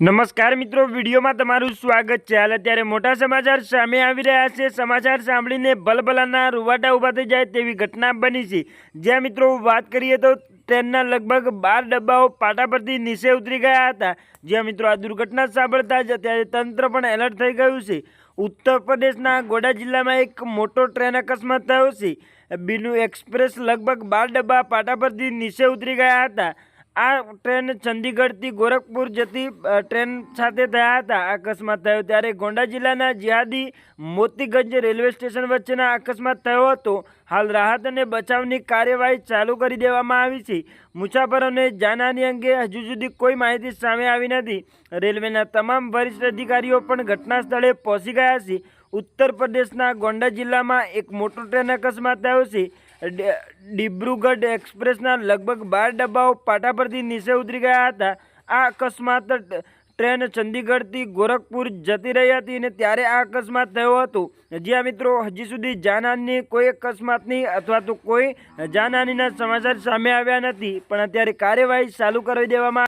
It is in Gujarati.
નમસ્કાર મિત્રો, વિડીયોમાં તમારું સ્વાગત છે. હાલ અત્યારે મોટા સમાચાર સામે આવી રહ્યા છે. સમાચાર સાંભળીને ભલભલાના રૂવાટા ઊભા થઈ જાય તેવી ઘટના બની છે. જ્યાં મિત્રો, વાત કરીએ તો ટ્રેનના લગભગ બાર ડબ્બાઓ પાટા પરથી નીચે ઉતરી ગયા હતા. જ્યાં મિત્રો, આ દુર્ઘટના સાંભળતા જ અત્યારે તંત્ર પણ એલર્ટ થઈ ગયું છે. ઉત્તર પ્રદેશના ગોડા જિલ્લામાં એક મોટો ટ્રેન અકસ્માત થયો છે. બીનુ એક્સપ્રેસ લગભગ બાર ડબ્બા પાટા પરથી નીચે ઉતરી ગયા હતા. આ ટ્રેન ચંદીગઢથી ગોરખપુર જતી ટ્રેન સાથે થયા હતા. અકસ્માત થયો ત્યારે ગોંડા જિલ્લાના જિહાદી મોતીગંજ રેલવે સ્ટેશન વચ્ચેના અકસ્માત થયો હતો. હાલ રાહત અને બચાવની કાર્યવાહી ચાલુ કરી દેવામાં આવી છે. મુસાફરોને જાનહાની અંગે હજુ સુધી કોઈ માહિતી સામે આવી નથી. રેલવેના તમામ વરિષ્ઠ અધિકારીઓ પણ ઘટના સ્થળે પહોંચી ગયા છે. ઉત્તર પ્રદેશના ગોંડા જિલ્લામાં એક મોટો ટ્રેન અકસ્માત થયો છે. ડિબ્રુગઢ એક્સપ્રેસના લગભગ બાર ડબ્બાઓ પાટા પરથી નીચે ઉતરી ગયા હતા. આ અકસ્માત ટ્રેન ચંદીગઢથી ગોરખપુર જતી રહી હતી અને ત્યારે આ અકસ્માત થયો હતો. જ્યાં મિત્રો, હજી સુધી જાનહાનની કોઈ અકસ્માતની અથવા તો કોઈ જાનહાનીના સમાચાર સામે આવ્યા નથી. પણ અત્યારે કાર્યવાહી ચાલુ કરી દેવામાં